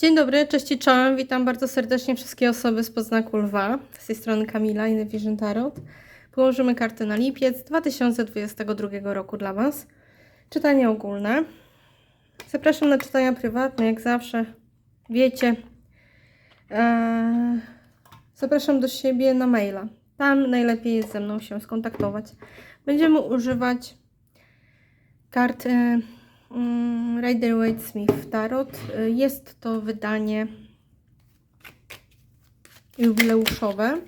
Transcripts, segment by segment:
Dzień dobry, cześć i czołem. Witam bardzo serdecznie wszystkie osoby z podznaku lwa. Z tej strony Kamila i Vision Tarot. Położymy kartę na lipiec 2022 roku dla Was. Czytanie ogólne. Zapraszam na czytania prywatne, jak zawsze. Wiecie. Eee, zapraszam do siebie na maila. Tam najlepiej jest ze mną się skontaktować. Będziemy używać kart mm, Rider Waite Smith Tarot. Jest to wydanie jubileuszowe.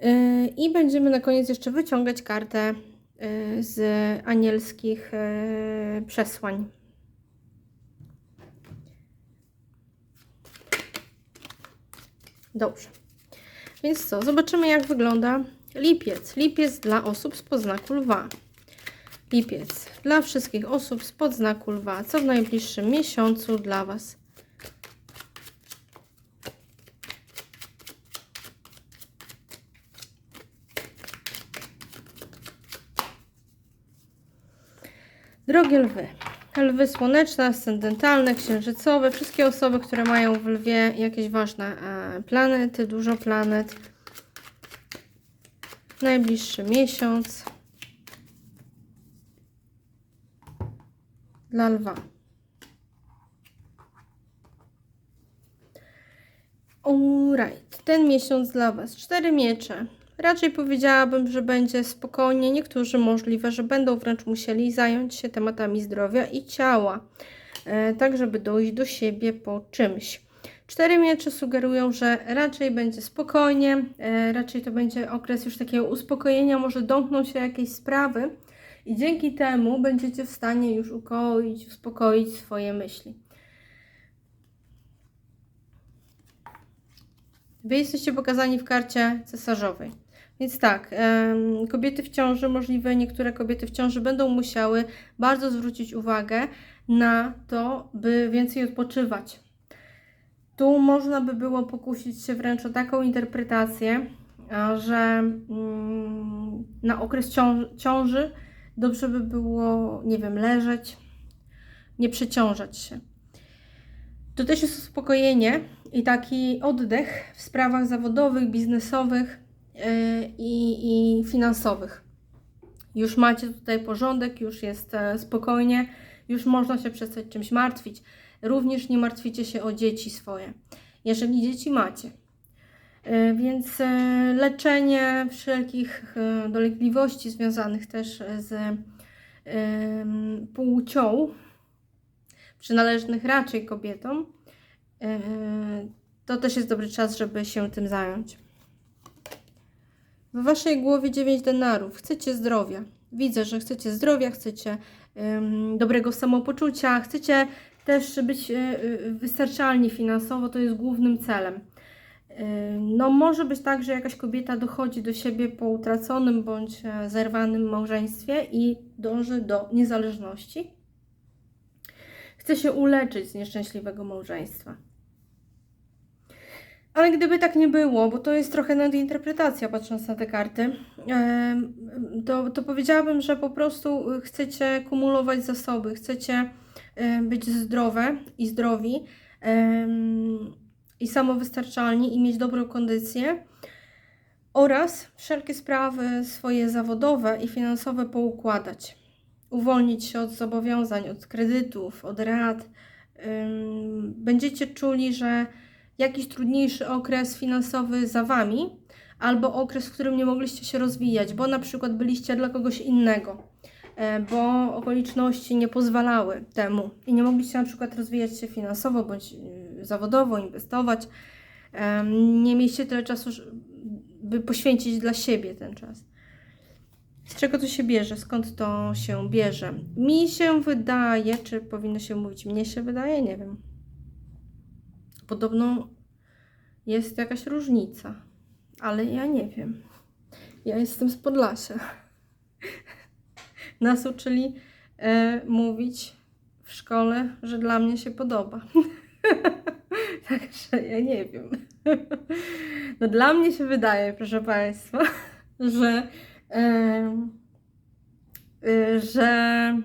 E, I będziemy na koniec jeszcze wyciągać kartę e, z anielskich e, przesłań. Dobrze. Więc co, zobaczymy jak wygląda lipiec. Lipiec dla osób z poznaku lwa. Lipiec dla wszystkich osób z podznaku lwa. Co w najbliższym miesiącu dla Was? Drogie lwy. Lwy słoneczne, ascendentalne, księżycowe, wszystkie osoby, które mają w lwie jakieś ważne e, planety, dużo planet. Najbliższy miesiąc dla lwa. Alright, ten miesiąc dla Was. Cztery miecze. Raczej powiedziałabym, że będzie spokojnie. Niektórzy możliwe, że będą wręcz musieli zająć się tematami zdrowia i ciała, e, tak żeby dojść do siebie po czymś. Cztery miecze sugerują, że raczej będzie spokojnie, e, raczej to będzie okres już takiego uspokojenia, może domkną się jakieś sprawy i dzięki temu będziecie w stanie już ukoić, uspokoić swoje myśli. Wy jesteście pokazani w karcie cesarzowej. Więc tak, kobiety w ciąży, możliwe niektóre kobiety w ciąży będą musiały bardzo zwrócić uwagę na to, by więcej odpoczywać. Tu można by było pokusić się wręcz o taką interpretację, że mm, na okres ciąży dobrze by było, nie wiem, leżeć, nie przeciążać się. To też jest uspokojenie i taki oddech w sprawach zawodowych, biznesowych yy, i, i finansowych. Już macie tutaj porządek, już jest e, spokojnie, już można się przestać czymś martwić. Również nie martwicie się o dzieci swoje, jeżeli dzieci macie. E, Więc e, leczenie wszelkich e, dolegliwości związanych też z płcią, przynależnych raczej kobietom, to też jest dobry czas, żeby się tym zająć. W waszej głowie 9 denarów. Chcecie zdrowia. Widzę, że chcecie zdrowia, chcecie dobrego samopoczucia, chcecie też być wystarczalni finansowo, to jest głównym celem. No, może być tak, że jakaś kobieta dochodzi do siebie po utraconym bądź e, zerwanym małżeństwie i dąży do niezależności. Chce się uleczyć z nieszczęśliwego małżeństwa. Ale gdyby tak nie było, bo to jest trochę nadinterpretacja patrząc na te karty, to, to powiedziałabym, że po prostu chcecie kumulować zasoby, chcecie być zdrowe i zdrowi i samowystarczalni i mieć dobrą kondycję oraz wszelkie sprawy swoje zawodowe i finansowe poukładać. Uwolnić się od zobowiązań, od kredytów, od. Ym, Będziecie czuli, że jakiś trudniejszy okres finansowy za Wami, albo okres, w którym nie mogliście się rozwijać, bo na przykład byliście dla kogoś innego, e, bo okoliczności nie pozwalały temu i nie mogliście na przykład rozwijać się finansowo bądź zawodowo, inwestować. Nie mieliście tyle czasu, by poświęcić dla siebie ten czas. Z czego to się bierze? Skąd to się bierze? Mi się wydaje, czy powinno się mówić, mnie się wydaje, nie wiem. Podobno jest jakaś różnica, ale ja nie wiem. Ja jestem z Podlasia. Nas uczyli e, mówić w szkole, że dla mnie się podoba. Także ja nie wiem. No dla mnie się wydaje, proszę Państwa, że, em, y, że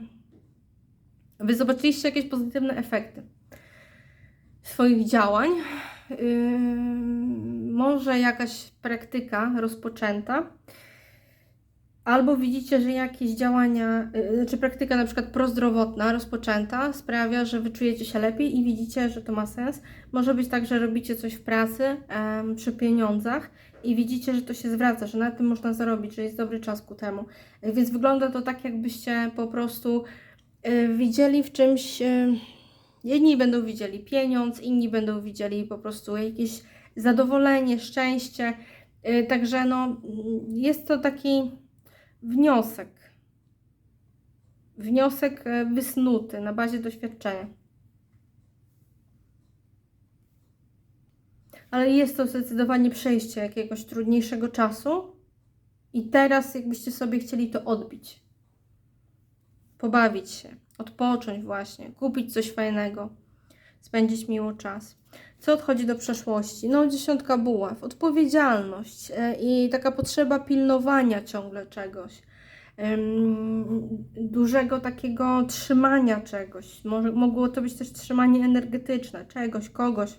Wy zobaczyliście jakieś pozytywne efekty swoich działań. Yy, może jakaś praktyka rozpoczęta, albo widzicie, że jakieś działania, yy, znaczy praktyka na przykład prozdrowotna rozpoczęta sprawia, że wyczujecie się lepiej i widzicie, że to ma sens. Może być tak, że robicie coś w pracy przy pieniądzach i widzicie, że to się zwraca, że na tym można zarobić, że jest dobry czas ku temu. Więc wygląda to tak, jakbyście po prostu yy, widzieli w czymś. Jedni będą widzieli pieniądz, inni będą widzieli po prostu jakieś zadowolenie, szczęście. Także no, mm, jest to taki wniosek. Wniosek e, wysnuty na bazie doświadczenia. Ale jest to zdecydowanie przejście jakiegoś trudniejszego czasu i teraz jakbyście sobie chcieli to odbić. Pobawić się, odpocząć właśnie, kupić coś fajnego, spędzić miło czas. Co odchodzi do przeszłości? No, dziesiątka buław, odpowiedzialność e, i taka potrzeba pilnowania ciągle czegoś. Dużego takiego trzymania czegoś. Mogło to być też trzymanie energetyczne, czegoś, kogoś.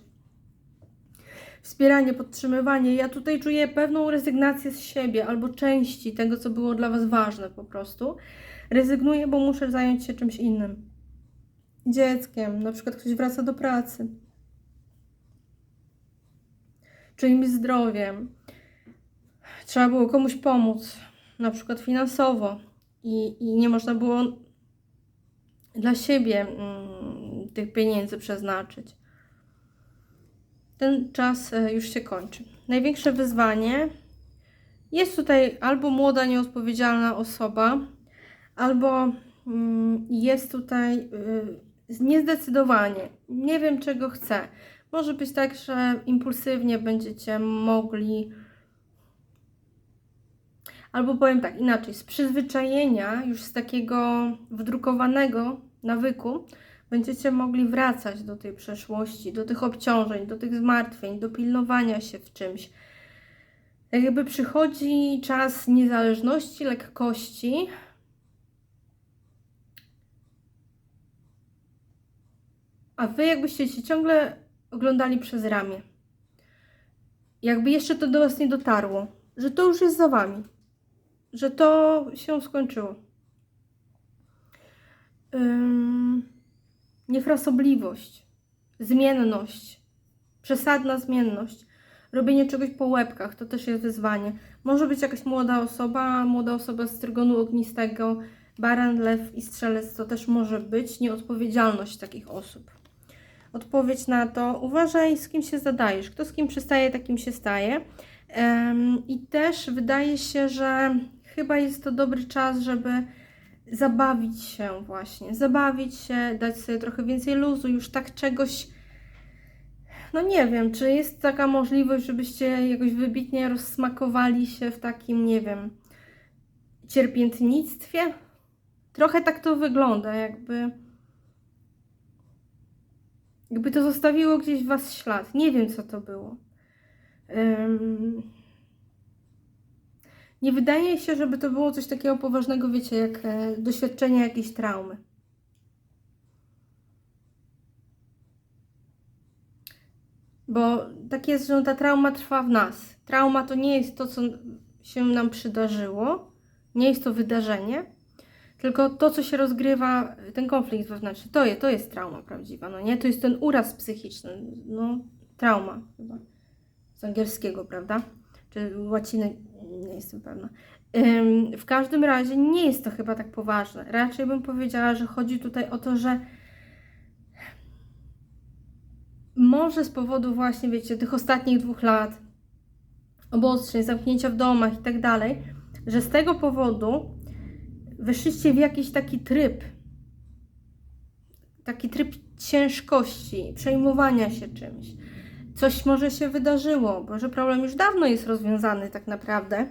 Wspieranie, podtrzymywanie. Ja tutaj czuję pewną rezygnację z siebie albo części tego, co było dla Was ważne po prostu. Rezygnuję, bo muszę zająć się czymś innym. Dzieckiem, na przykład ktoś wraca do pracy. Czyimś zdrowiem. Trzeba było komuś pomóc, na przykład finansowo, i, i nie można było dla siebie mm, tych pieniędzy przeznaczyć. Ten czas e, już się kończy. Największe wyzwanie jest tutaj albo młoda, nieodpowiedzialna osoba, albo mm, jest tutaj y, niezdecydowanie. Nie wiem, czego chcę. Może być tak, że impulsywnie będziecie mogli. Albo powiem tak inaczej, z przyzwyczajenia, już z takiego wdrukowanego nawyku, będziecie mogli wracać do tej przeszłości, do tych obciążeń, do tych zmartwień, do pilnowania się w czymś. Jakby przychodzi czas niezależności, lekkości. A wy jakbyście się ciągle oglądali przez ramię. Jakby jeszcze to do was nie dotarło, że to już jest za wami, że to się skończyło. Ym, niefrasobliwość, zmienność, przesadna zmienność, robienie czegoś po łebkach, to też jest wyzwanie. Może być jakaś młoda osoba, młoda osoba z trygonu ognistego, baran, lew i strzelec, to też może być nieodpowiedzialność takich osób. Odpowiedź na to, uważaj z kim się zadajesz, kto z kim przystaje, takim się staje. I też wydaje się, że chyba jest to dobry czas, żeby zabawić się właśnie, zabawić się, dać sobie trochę więcej luzu, już tak czegoś, no nie wiem, czy jest taka możliwość, żebyście jakoś wybitnie rozsmakowali się w takim, nie wiem, cierpiętnictwie? Trochę tak to wygląda, jakby jakby to zostawiło gdzieś w was ślad. Nie wiem, co to było. Ym, nie wydaje się, żeby to było coś takiego poważnego, wiecie, jak e, doświadczenie jakiejś traumy. Bo tak jest, że ta trauma trwa w nas. Trauma to nie jest to, co się nam przydarzyło, nie jest to wydarzenie, tylko to, co się rozgrywa, ten konflikt wewnętrzny, to jest, to jest trauma prawdziwa, no nie? To jest ten uraz psychiczny, no, trauma chyba. Z angielskiego, prawda? Czy łaciny, nie jestem pewna. Ym, w każdym razie nie jest to chyba tak poważne. Raczej bym powiedziała, że chodzi tutaj o to, że może z powodu właśnie, wiecie, tych ostatnich dwóch lat, obostrzeń, zamknięcia w domach i tak dalej, że z tego powodu weszliście w jakiś taki tryb, taki tryb ciężkości, przejmowania się czymś. Coś może się wydarzyło, może problem już dawno jest rozwiązany tak naprawdę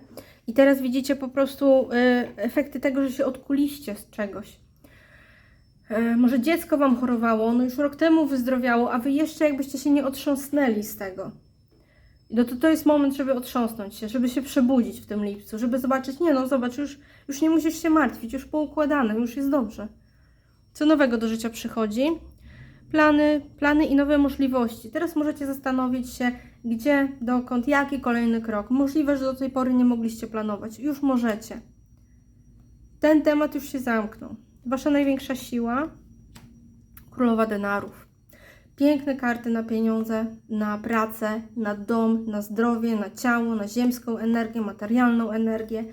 i teraz widzicie po prostu y, efekty tego, że się odkuliście z czegoś. Y, może dziecko Wam chorowało, ono już rok temu wyzdrowiało, a Wy jeszcze jakbyście się nie otrząsnęli z tego. No to to jest moment, żeby otrząsnąć się, żeby się przebudzić w tym lipcu, żeby zobaczyć, nie no zobacz, już, już nie musisz się martwić, już poukładane, już jest dobrze. Co nowego do życia przychodzi? plany, plany i nowe możliwości. Teraz możecie zastanowić się, gdzie, dokąd, jaki kolejny krok. Możliwe, że do tej pory nie mogliście planować. Już możecie. Ten temat już się zamknął. Wasza największa siła królowa denarów. Piękne karty na pieniądze, na pracę, na dom, na zdrowie, na ciało, na ziemską energię, materialną energię.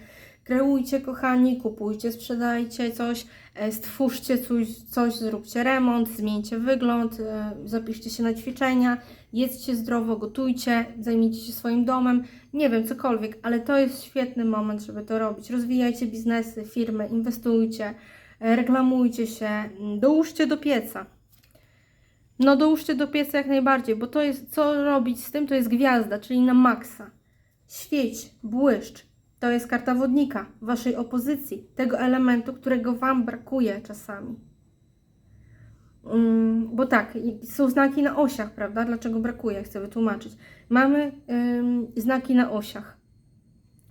Kreujcie, kochani, kupujcie, sprzedajcie coś, e, stwórzcie coś, coś, zróbcie remont, zmieńcie wygląd, e, zapiszcie się na ćwiczenia, jedzcie zdrowo, gotujcie, zajmijcie się swoim domem, nie wiem, cokolwiek, ale to jest świetny moment, żeby to robić. Rozwijajcie biznesy, firmy, inwestujcie, reklamujcie się, dołóżcie do pieca. No dołóżcie do pieca jak najbardziej, bo to jest, co robić z tym, to jest gwiazda, czyli na maksa. Świeć, błyszcz, to jest karta wodnika waszej opozycji, tego elementu, którego wam brakuje czasami. Mm, bo tak, są znaki na osiach, prawda? Dlaczego brakuje? Chcę wytłumaczyć. Mamy ym, znaki na osiach.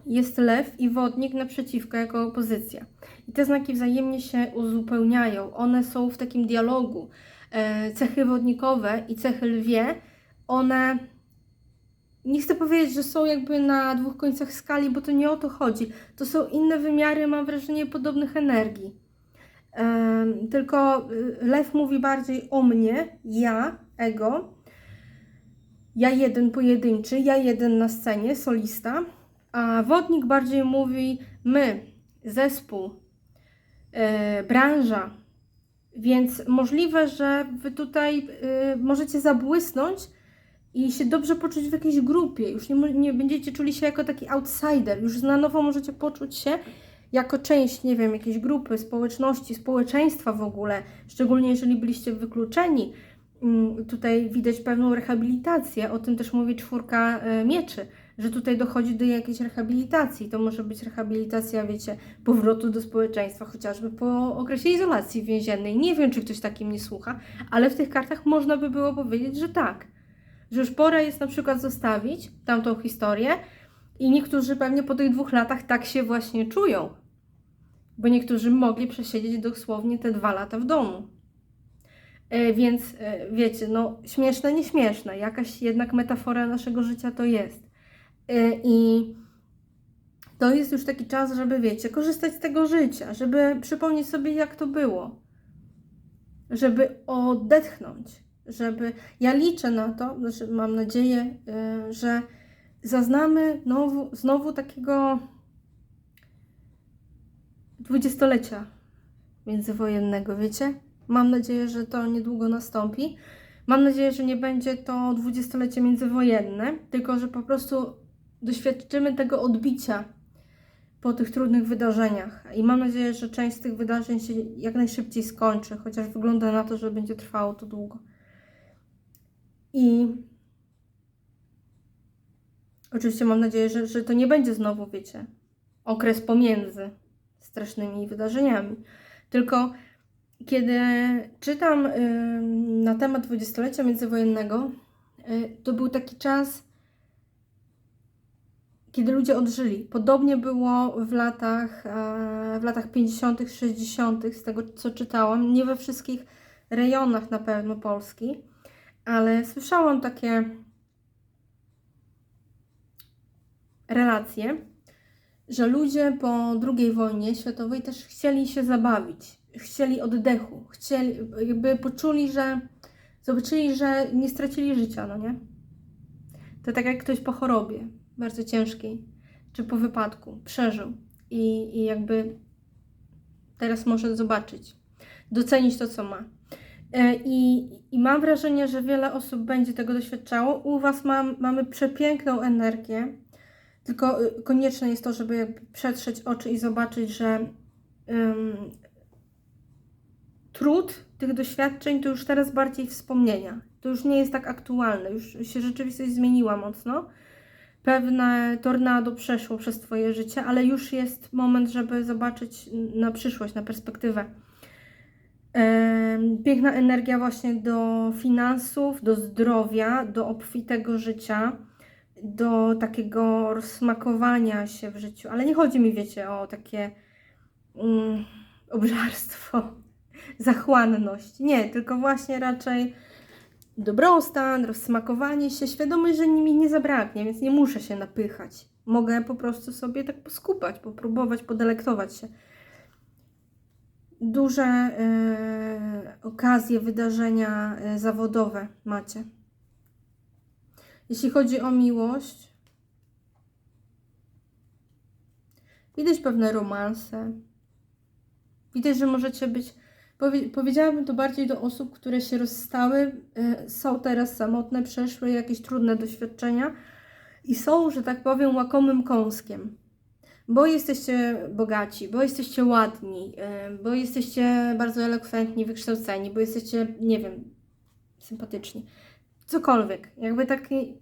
Jest lew i wodnik naprzeciwko jako opozycja. I te znaki wzajemnie się uzupełniają. One są w takim dialogu. E, cechy wodnikowe i cechy lwie, one nie chcę powiedzieć, że są jakby na dwóch końcach skali, bo to nie o to chodzi. To są inne wymiary, mam wrażenie, podobnych energii. Em, tylko y, lew mówi bardziej o mnie, ja, ego, ja jeden pojedynczy, ja jeden na scenie, solista, a wodnik bardziej mówi my, zespół, e, branża. Więc możliwe, że wy tutaj y, możecie zabłysnąć i się dobrze poczuć w jakiejś grupie. Już nie, nie będziecie czuli się jako taki outsider. Już na nowo możecie poczuć się jako część, nie wiem, jakiejś grupy, społeczności, społeczeństwa w ogóle. Szczególnie jeżeli byliście wykluczeni. Mm, Tutaj widać pewną rehabilitację. O tym też mówi czwórka e, mieczy, że tutaj dochodzi do jakiejś rehabilitacji. To może być rehabilitacja, wiecie, powrotu do społeczeństwa, chociażby po okresie izolacji więziennej. Nie wiem, czy ktoś takim nie słucha, ale w tych kartach można by było powiedzieć, że tak. Że już pora jest na przykład zostawić tamtą historię i niektórzy pewnie po tych dwóch latach tak się właśnie czują. Bo niektórzy mogli przesiedzieć dosłownie te dwa lata w domu. E, więc e, wiecie, no śmieszne, nieśmieszne, jakaś jednak metafora naszego życia to jest. E, I to jest już taki czas, żeby, wiecie, korzystać z tego życia, żeby przypomnieć sobie, jak to było, żeby odetchnąć, żeby. Ja liczę na to, znaczy mam nadzieję, y, że zaznamy znowu, znowu takiego dwudziestolecia międzywojennego, wiecie? Mam nadzieję, że to niedługo nastąpi. Mam nadzieję, że nie będzie to dwudziestolecie międzywojenne, tylko że po prostu doświadczymy tego odbicia po tych trudnych wydarzeniach. I mam nadzieję, że część z tych wydarzeń się jak najszybciej skończy, chociaż wygląda na to, że będzie trwało to długo. I oczywiście mam nadzieję, że, że to nie będzie znowu, wiecie, okres pomiędzy strasznymi wydarzeniami. Tylko kiedy czytam na temat dwudziestolecia międzywojennego, y, to był taki czas, kiedy ludzie odżyli. Podobnie było w latach, e, w latach 50., 60., z tego co czytałam. Nie we wszystkich rejonach na pewno Polski, ale słyszałam takie relacje, że ludzie po II wojnie światowej też chcieli się zabawić, chcieli oddechu, chcieli, jakby poczuli, że zobaczyli, że nie stracili życia, no nie? To tak jak ktoś po chorobie bardzo ciężkiej, czy po wypadku przeżył i, i jakby teraz może zobaczyć, docenić to, co ma. E, I, I mam wrażenie, że wiele osób będzie tego doświadczało. U Was mam, mamy przepiękną energię, tylko y, konieczne jest to, żeby przetrzeć oczy i zobaczyć, że ym, trud tych doświadczeń to już teraz bardziej wspomnienia. To już nie jest tak aktualne, już się rzeczywistość zmieniła mocno. Pewne tornado przeszło przez Twoje życie, ale już jest moment, żeby zobaczyć na przyszłość, na perspektywę. Piękna energia właśnie do finansów, do zdrowia, do obfitego życia, do takiego rozsmakowania się w życiu. Ale nie chodzi mi, wiecie, o takie mm, obżarstwo. zachłanność. Nie, tylko właśnie raczej dobrostan, rozsmakowanie się, świadomość, że mi nie zabraknie, więc nie muszę się napychać. Mogę po prostu sobie tak poskupać, popróbować, podelektować się. Duże e, okazje, wydarzenia e, zawodowe macie. Jeśli chodzi o miłość, widać pewne romanse. Widać, że możecie być. Powie, powiedziałabym to bardziej do osób, które się rozstały, y, są teraz samotne, przeszły jakieś trudne doświadczenia i są, że tak powiem, łakomym kąskiem. Bo jesteście bogaci, bo jesteście ładni, y, bo jesteście bardzo elokwentni, wykształceni, bo jesteście, nie wiem, sympatyczni. Cokolwiek. Jakby taki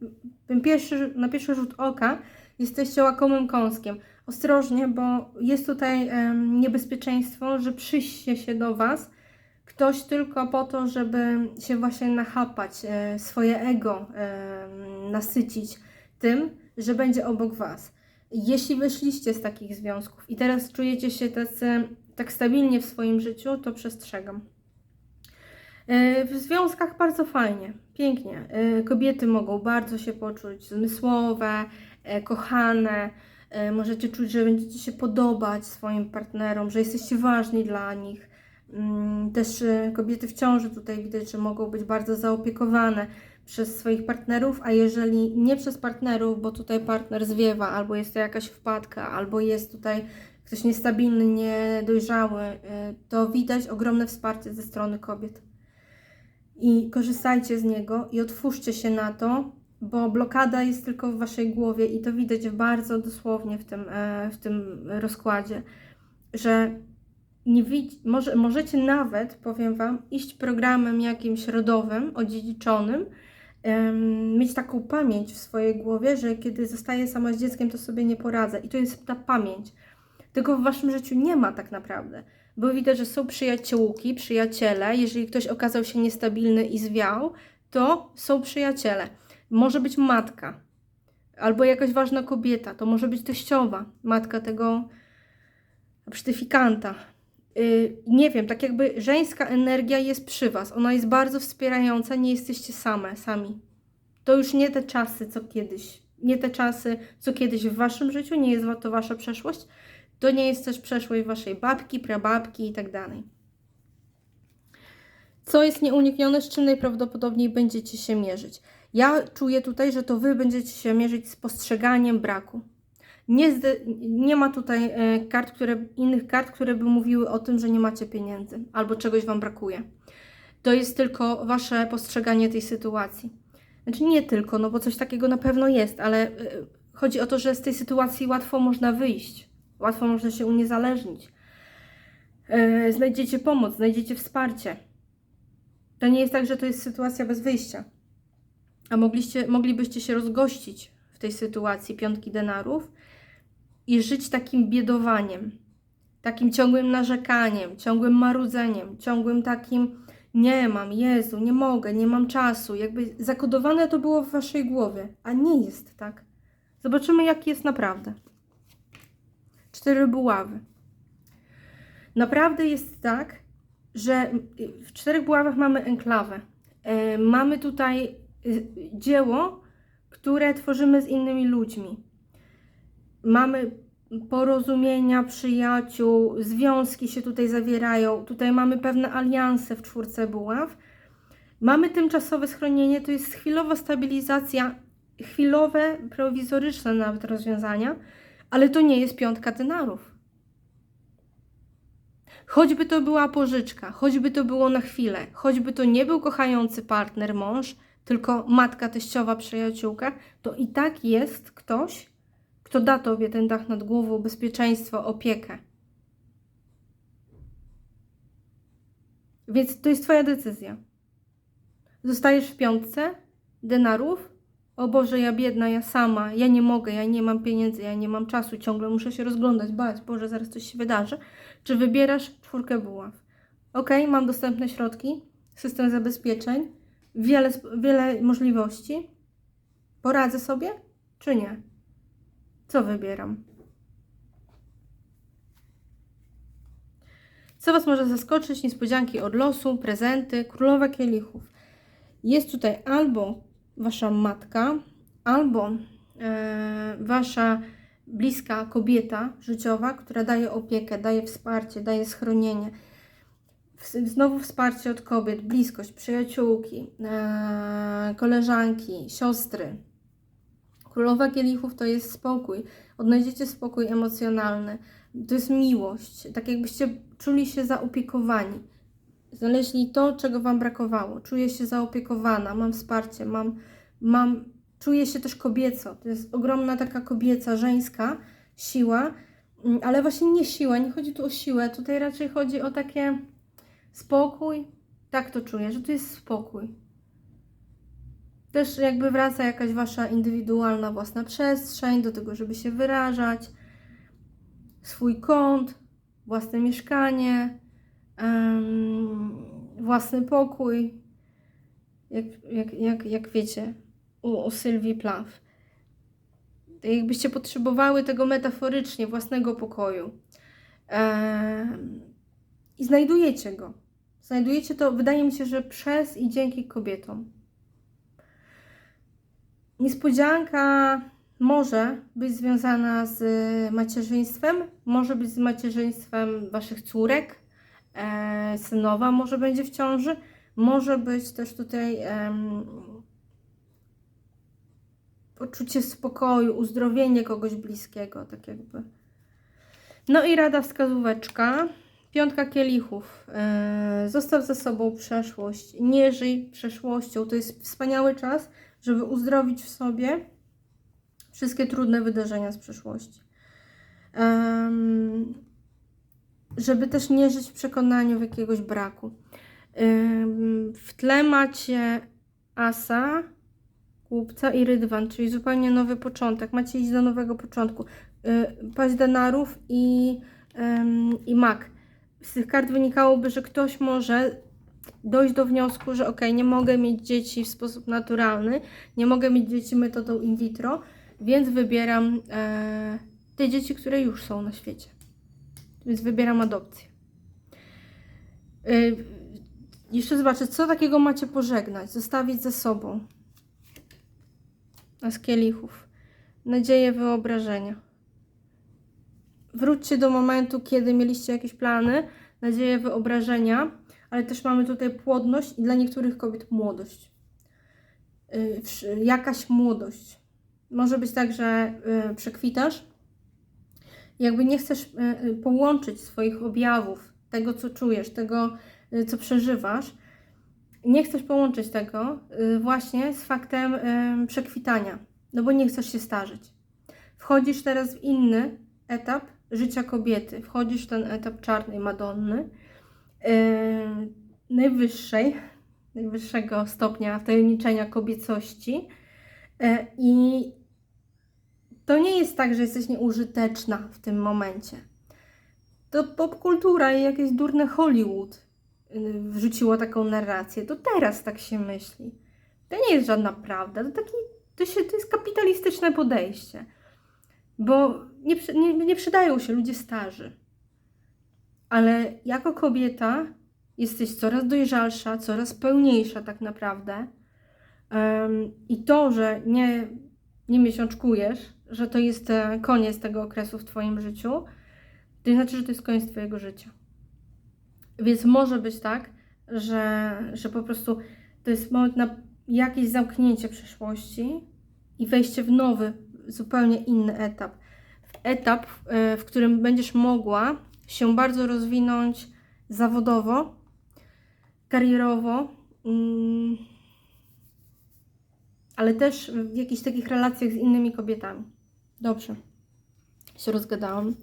pierwszy, na pierwszy rzut oka jesteście łakomym kąskiem. Ostrożnie, bo jest tutaj niebezpieczeństwo, że przyjście się do Was ktoś tylko po to, żeby się właśnie nachapać, e, swoje ego nasycić tym, że będzie obok Was. Jeśli wyszliście z takich związków i teraz czujecie się tacy, tak stabilnie w swoim życiu, to przestrzegam. E, W związkach bardzo fajnie, pięknie. E, Kobiety mogą bardzo się poczuć zmysłowe, kochane. E, Możecie czuć, że będziecie się podobać swoim partnerom, że jesteście ważni dla nich. Mm, Też e, kobiety w ciąży tutaj widać, że mogą być bardzo zaopiekowane przez swoich partnerów, a jeżeli nie przez partnerów, bo tutaj partner zwiewa, albo jest to jakaś wpadka, albo jest tutaj ktoś niestabilny, niedojrzały, e, to widać ogromne wsparcie ze strony kobiet i korzystajcie z niego i otwórzcie się na to, bo blokada jest tylko w waszej głowie i to widać bardzo dosłownie w tym, e, w tym rozkładzie, że nie widz, może, możecie nawet, powiem wam, iść programem jakimś rodowym, odziedziczonym, mieć taką pamięć w swojej głowie, że kiedy zostaję sama z dzieckiem, to sobie nie poradzę. I to jest ta pamięć. Tylko w waszym życiu nie ma tak naprawdę bo widać, że są przyjaciółki, przyjaciele. Jeżeli ktoś okazał się niestabilny i zwiał, to są przyjaciele. Może być matka, albo jakaś ważna kobieta, to może być teściowa, matka tego psztyfikanta. Yy, nie wiem, tak jakby żeńska energia jest przy Was. Ona jest bardzo wspierająca, nie jesteście same, sami. To już nie te czasy, co kiedyś. Nie te czasy, co kiedyś w Waszym życiu, nie jest to Wasza przeszłość. To nie jest też przeszłość Waszej babki, prababki i tak dalej. Co jest nieuniknione, z czym najprawdopodobniej będziecie się mierzyć? Ja czuję tutaj, że to Wy będziecie się mierzyć z postrzeganiem braku. Nie, nie ma tutaj e, kart, które, innych kart, które by mówiły o tym, że nie macie pieniędzy albo czegoś Wam brakuje. To jest tylko Wasze postrzeganie tej sytuacji. Znaczy nie tylko, no bo coś takiego na pewno jest, ale e, chodzi o to, że z tej sytuacji łatwo można wyjść. Łatwo można się uniezależnić. E, Znajdziecie pomoc, znajdziecie wsparcie. To nie jest tak, że to jest sytuacja bez wyjścia. A mogliście, moglibyście się rozgościć w tej sytuacji piątki denarów i żyć takim biedowaniem, takim ciągłym narzekaniem, ciągłym marudzeniem, ciągłym takim nie mam, Jezu, nie mogę, nie mam czasu. Jakby zakodowane to było w waszej głowie, a nie jest tak. Zobaczymy, jak jest naprawdę. Cztery buławy. Naprawdę jest tak, że w czterech buławach mamy enklawę. E, Mamy tutaj dzieło, które tworzymy z innymi ludźmi. Mamy porozumienia, przyjaciół, związki się tutaj zawierają. Tutaj mamy pewne alianse w czwórce buław. Mamy tymczasowe schronienie, to jest chwilowa stabilizacja, chwilowe, prowizoryczne nawet rozwiązania, ale to nie jest piątka denarów. Choćby to była pożyczka, choćby to było na chwilę, choćby to nie był kochający partner, mąż, tylko matka, teściowa, przyjaciółka, to i tak jest ktoś, kto da tobie ten dach nad głową, bezpieczeństwo, opiekę. Więc to jest twoja decyzja. Zostajesz w piątce denarów? O Boże, ja biedna, ja sama, ja nie mogę, ja nie mam pieniędzy, ja nie mam czasu, ciągle muszę się rozglądać, bać, Boże, zaraz coś się wydarzy. Czy wybierasz czwórkę buław? Ok, mam dostępne środki, system zabezpieczeń, wiele, wiele możliwości. Poradzę sobie, czy nie? Co wybieram? Co Was może zaskoczyć? Niespodzianki od losu, prezenty, królowa kielichów. Jest tutaj albo Wasza matka, albo e, Wasza bliska kobieta życiowa, która daje opiekę, daje wsparcie, daje schronienie. Znowu wsparcie od kobiet, bliskość, przyjaciółki, e, koleżanki, siostry. Królowa kielichów to jest spokój. Odnajdziecie spokój emocjonalny. To jest miłość. Tak jakbyście czuli się zaopiekowani. Znaleźli to, czego Wam brakowało. Czuję się zaopiekowana, mam wsparcie, mam, mam, czuję się też kobieco. To jest ogromna taka kobieca, żeńska siła, mm, ale właśnie nie siła, nie chodzi tu o siłę. Tutaj raczej chodzi o takie spokój. Tak to czuję, że tu jest spokój. Też jakby wraca jakaś wasza indywidualna własna przestrzeń do tego, żeby się wyrażać, swój kąt, własne mieszkanie, em, własny pokój. Jak, jak, jak, jak wiecie, u, u Sylwii Plaw. Jakbyście potrzebowały tego metaforycznie, własnego pokoju. Em, I znajdujecie go. Znajdujecie to, wydaje mi się, że przez i dzięki kobietom. Niespodzianka może być związana z macierzyństwem, może być z macierzyństwem waszych córek, e, synowa może będzie w ciąży, może być też tutaj em, poczucie spokoju, uzdrowienie kogoś bliskiego, tak jakby. No i rada wskazóweczka. Piątka kielichów. E, zostaw za sobą przeszłość. Nie żyj przeszłością. To jest wspaniały czas, żeby uzdrowić w sobie wszystkie trudne wydarzenia z przeszłości. Żeby też nie żyć w przekonaniu w jakiegoś braku. W tle macie asa, głupca i rydwan, czyli zupełnie nowy początek. Macie iść do nowego początku. Yy, paść denarów i, i mak. Z tych kart wynikałoby, że ktoś może dojść do wniosku, że ok, nie mogę mieć dzieci w sposób naturalny, nie mogę mieć dzieci metodą in vitro, więc wybieram e, te dzieci, które już są na świecie. Więc wybieram adopcję. Y, jeszcze zobaczę, co takiego macie pożegnać, zostawić ze sobą. A z kielichów. Nadzieję wyobrażenia. Wróćcie do momentu, kiedy mieliście jakieś plany, nadzieję wyobrażenia, ale też mamy tutaj płodność i dla niektórych kobiet młodość. Y, jakaś młodość. Może być tak, że y, przekwitasz, jakby nie chcesz y, połączyć swoich objawów, tego co czujesz, tego co przeżywasz, nie chcesz połączyć tego właśnie z faktem przekwitania, no bo nie chcesz się starzeć. Wchodzisz teraz w inny etap życia kobiety, wchodzisz w ten etap czarnej Madonny, y, najwyższej, najwyższego stopnia wtajemniczenia kobiecości y, i to nie jest tak, że jesteś nieużyteczna w tym momencie. To popkultura i jakieś durne Hollywood y, wrzuciło taką narrację. To teraz tak się myśli. To nie jest żadna prawda. To, taki, to, się, to jest kapitalistyczne podejście. Bo nie, nie, nie przydają się ludzie starzy. Ale jako kobieta jesteś coraz dojrzalsza, coraz pełniejsza tak naprawdę. Em, I to, że nie, nie miesiączkujesz, że to jest e, koniec tego okresu w Twoim życiu, to nie znaczy, że to jest koniec Twojego życia. Więc może być tak, że, że po prostu to jest moment na jakieś zamknięcie przeszłości i wejście w nowy, zupełnie inny etap. Etap, e, w którym będziesz mogła się bardzo rozwinąć zawodowo, karierowo, mm, ale też w jakichś takich relacjach z innymi kobietami. Dobrze, się rozgadałam,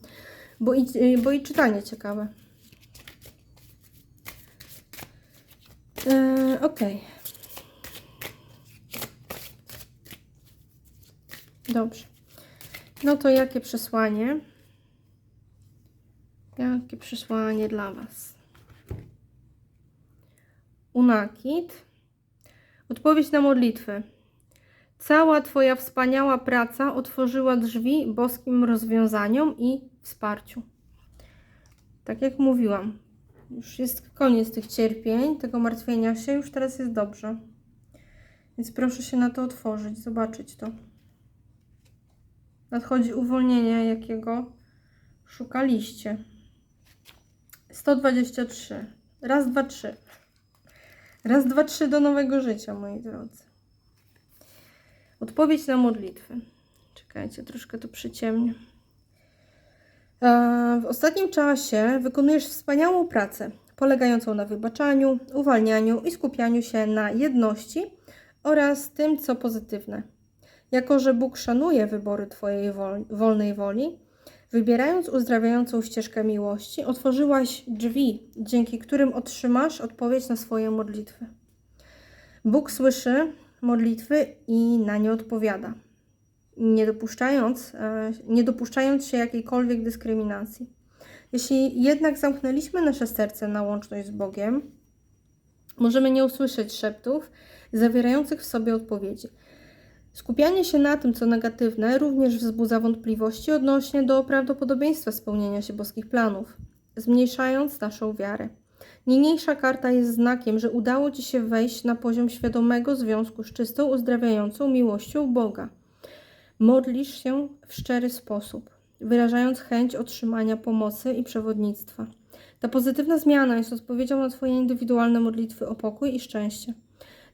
bo i, bo i czytanie ciekawe. Yy, Okej. Dobrze. No to jakie przesłanie? Jakie przesłanie dla Was? Unakit. Odpowiedź na modlitwy. Cała Twoja wspaniała praca otworzyła drzwi boskim rozwiązaniom i wsparciu. Tak jak mówiłam, Już jest koniec tych cierpień, tego martwienia się, już teraz jest dobrze. Więc proszę się na to otworzyć, zobaczyć to. Nadchodzi uwolnienie, jakiego szukaliście. 123. Raz, dwa, trzy. Raz, dwa, trzy do nowego życia, moi drodzy. Odpowiedź na modlitwy. Czekajcie, troszkę to przyciemnię. E, W ostatnim czasie wykonujesz wspaniałą pracę, polegającą na wybaczaniu, uwalnianiu i skupianiu się na jedności oraz tym, co pozytywne. Jako, że Bóg szanuje wybory Twojej wol- wolnej woli, wybierając uzdrawiającą ścieżkę miłości, otworzyłaś drzwi, dzięki którym otrzymasz odpowiedź na swoje modlitwy. Bóg słyszy modlitwy i na nie odpowiada nie dopuszczając, e, nie dopuszczając się jakiejkolwiek dyskryminacji. Jeśli jednak zamknęliśmy nasze serce na łączność z Bogiem, możemy nie usłyszeć szeptów zawierających w sobie odpowiedzi. Skupianie się na tym, co negatywne, również wzbudza wątpliwości odnośnie do prawdopodobieństwa spełnienia się boskich planów, zmniejszając naszą wiarę. Niniejsza karta jest znakiem, że udało Ci się wejść na poziom świadomego związku z czystą, uzdrawiającą miłością Boga. Modlisz się w szczery sposób, wyrażając chęć otrzymania pomocy i przewodnictwa. Ta pozytywna zmiana jest odpowiedzią na Twoje indywidualne modlitwy o pokój i szczęście.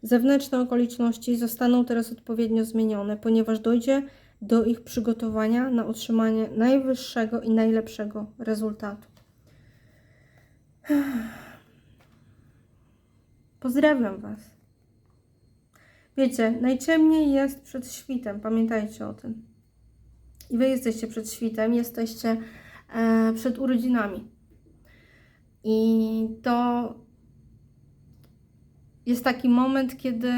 Zewnętrzne okoliczności zostaną teraz odpowiednio zmienione, ponieważ dojdzie do ich przygotowania na otrzymanie najwyższego i najlepszego rezultatu. Pozdrawiam Was. Wiecie, najciemniej jest przed świtem, pamiętajcie o tym. I Wy jesteście przed świtem, jesteście e, przed urodzinami. I to jest taki moment, kiedy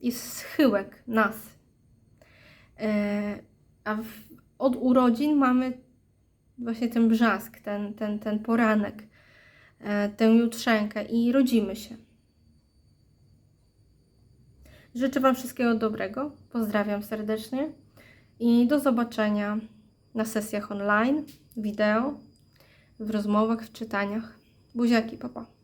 jest schyłek nas. E, a w, od urodzin mamy właśnie ten brzask, ten, ten, ten poranek, e, tę jutrzenkę i rodzimy się. Życzę Wam wszystkiego dobrego. Pozdrawiam serdecznie i do zobaczenia na sesjach online, wideo, w rozmowach, w czytaniach. Buziaki, papa.